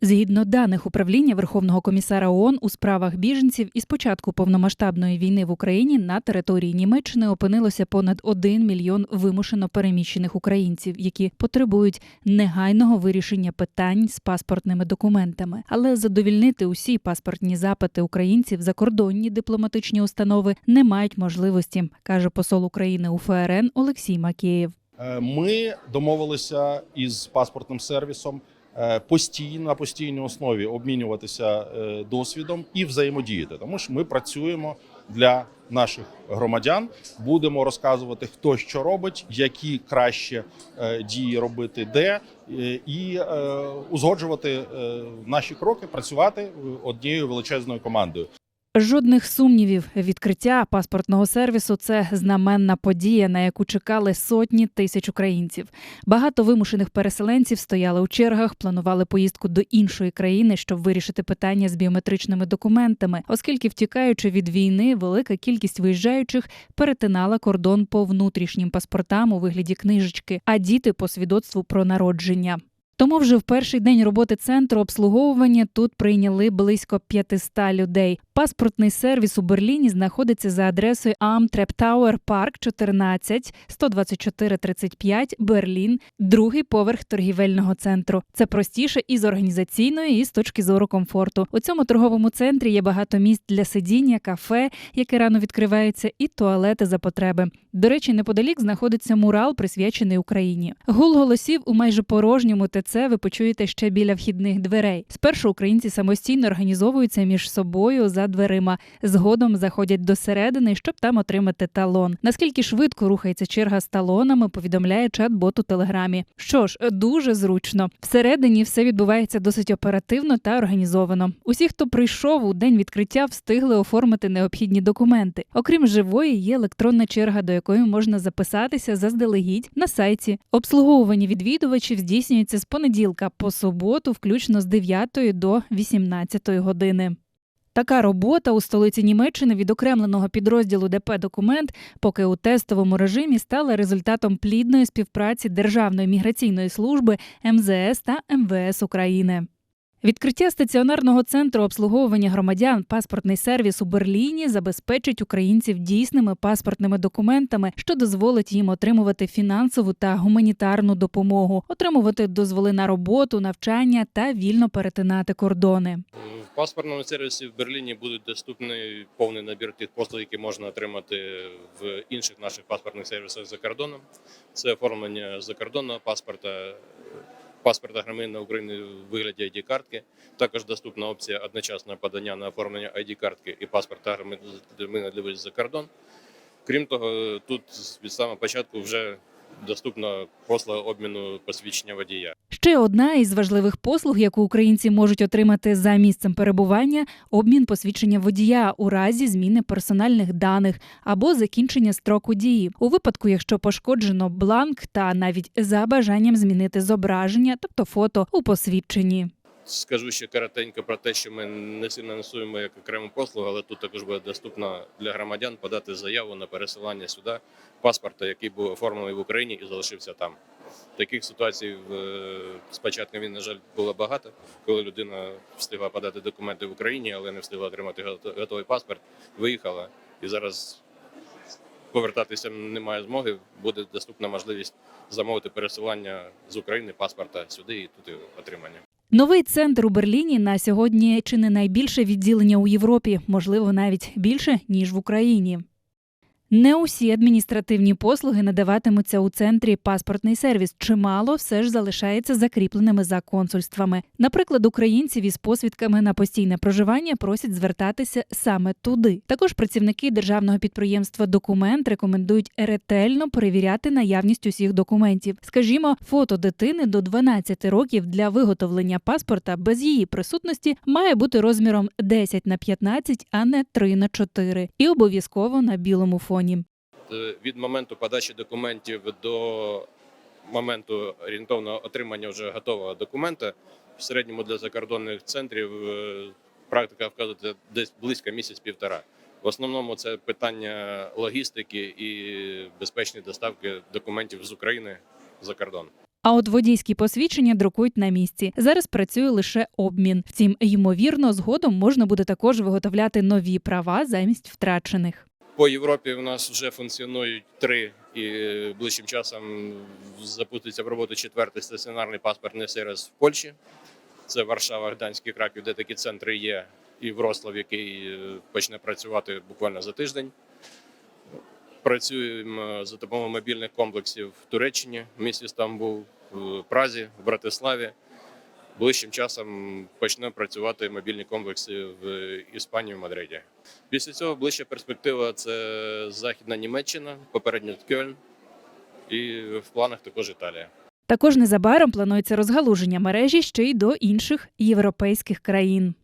Згідно даних управління Верховного комісара ООН у справах біженців, із початку повномасштабної війни в Україні на території Німеччини опинилося понад 1 мільйон вимушено переміщених українців, які потребують негайного вирішення питань з паспортними документами. Але задовільнити усі паспортні запити українців закордонні дипломатичні установи не мають можливості, каже посол України у ФРН Олексій Макеєв. Е, Ми домовилися із паспортним сервісом постійно на постійній основі обмінюватися е, досвідом і взаємодіяти. Тому що ми працюємо для наших громадян, будемо розказувати, хто що робить, які краще е, дії робити, де е, і е, узгоджувати е, наші кроки, працювати е, однією величезною командою. Жодних сумнівів, відкриття паспортного сервісу це знаменна подія, на яку чекали сотні тисяч українців. Багато вимушених переселенців стояли у чергах, планували поїздку до іншої країни, щоб вирішити питання з біометричними документами, оскільки, втікаючи від війни, велика кількість виїжджаючих перетинала кордон по внутрішнім паспортам у вигляді книжечки, а діти по свідоцтву про народження. Тому вже в перший день роботи центру обслуговування тут прийняли близько 500 людей. Паспортний сервіс у Берліні знаходиться за адресою Am Treptower Park 14 124 35 Берлін, другий поверх торгівельного центру. Це простіше і з організаційної, і з точки зору комфорту. У цьому торговому центрі є багато місць для сидіння, кафе, яке рано відкривається, і туалети за потреби. До речі, неподалік знаходиться мурал, присвячений Україні. Гул голосів у майже порожньому ТЦ ви почуєте ще біля вхідних дверей. Спершу українці самостійно організовуються між собою за дверима. Згодом заходять до середини, щоб там отримати талон. Наскільки швидко рухається черга з талонами, повідомляє чат-бот у телеграмі. Що ж, дуже зручно. Всередині все відбувається досить оперативно та організовано. Усі, хто прийшов у день відкриття, встигли оформити необхідні документи. Окрім живої, є електронна черга, до якої можна записатися заздалегідь на сайті. Обслуговування відвідувачів здійснюється з понеділка по суботу, включно з 9 до 18 години. Така робота у столиці Німеччини відокремленого підрозділу ДП Документ, поки у тестовому режимі стала результатом плідної співпраці Державної міграційної служби МЗС та МВС України. Відкриття стаціонарного центру обслуговування громадян паспортний сервіс у Берліні забезпечить українців дійсними паспортними документами, що дозволить їм отримувати фінансову та гуманітарну допомогу, отримувати дозволи на роботу, навчання та вільно перетинати кордони. В паспортному сервісі в Берліні будуть доступний повний набір тих послуг, які можна отримати в інших наших паспортних сервісах за кордоном. Це оформлення закордонного паспорта, паспорта громадянина України в вигляді ID-картки. Також доступна опція одночасного подання на оформлення ID-картки і паспорта громадянина для виїзду за кордон. Крім того, тут від самого початку вже доступна послуга обміну посвідчення водія. Ще одна із важливих послуг, яку українці можуть отримати за місцем перебування обмін посвідчення водія у разі зміни персональних даних або закінчення строку дії, у випадку, якщо пошкоджено бланк та навіть за бажанням змінити зображення, тобто фото у посвідченні. Скажу ще коротенько про те, що ми не сильно несуємо як окрему послугу, але тут також буде доступно для громадян подати заяву на пересилання сюди паспорта, який був оформлений в Україні і залишився там. Таких ситуацій в- з він, на жаль, було багато, коли людина встигла подати документи в Україні, але не встигла отримати готовий паспорт, виїхала і зараз повертатися немає змоги. Буде доступна можливість замовити пересилання з України паспорта сюди і тут отримання. Новий центр у Берліні на сьогодні чи не найбільше відділення у Європі, можливо, навіть більше ніж в Україні. Не усі адміністративні послуги надаватимуться у центрі паспортний сервіс. Чимало все ж залишається закріпленими за консульствами. Наприклад, українців із посвідками на постійне проживання просять звертатися саме туди. Також працівники державного підприємства Документ рекомендують ретельно перевіряти наявність усіх документів. Скажімо, фото дитини до 12 років для виготовлення паспорта без її присутності має бути розміром 10 на 15, а не 3 на 4. І обов'язково на білому фоні. Е, від моменту подачі документів до моменту орієнтовного отримання вже готового документа в середньому для закордонних центрів е, практика вказує десь близько місяць-півтора. В основному це питання логістики і безпечної доставки документів з України за кордон. А от водійські посвідчення друкують на місці. Зараз працює лише обмін. Втім, ймовірно, згодом можна буде також виготовляти нові права замість втрачених. По Європі у нас вже функціонують три і е, ближчим часом запуститься в роботу четвертий стаціонарний паспортний сервіс в Польщі. Це Варшава, Гданськ і Краків, де такі центри є, і Врослав, який е, почне працювати буквально за тиждень. Працюємо за допомогою мобільних комплексів в Туреччині, в місті Стамбул, в Празі, в Братиславі. Ближчим часом почне працювати мобільні комплекси в Іспанії, в Мадриді. Після цього ближча перспектива це Західна Німеччина, попередньо Кьольн, і в планах також Італія. Також незабаром планується розгалуження мережі ще й до інших європейських країн.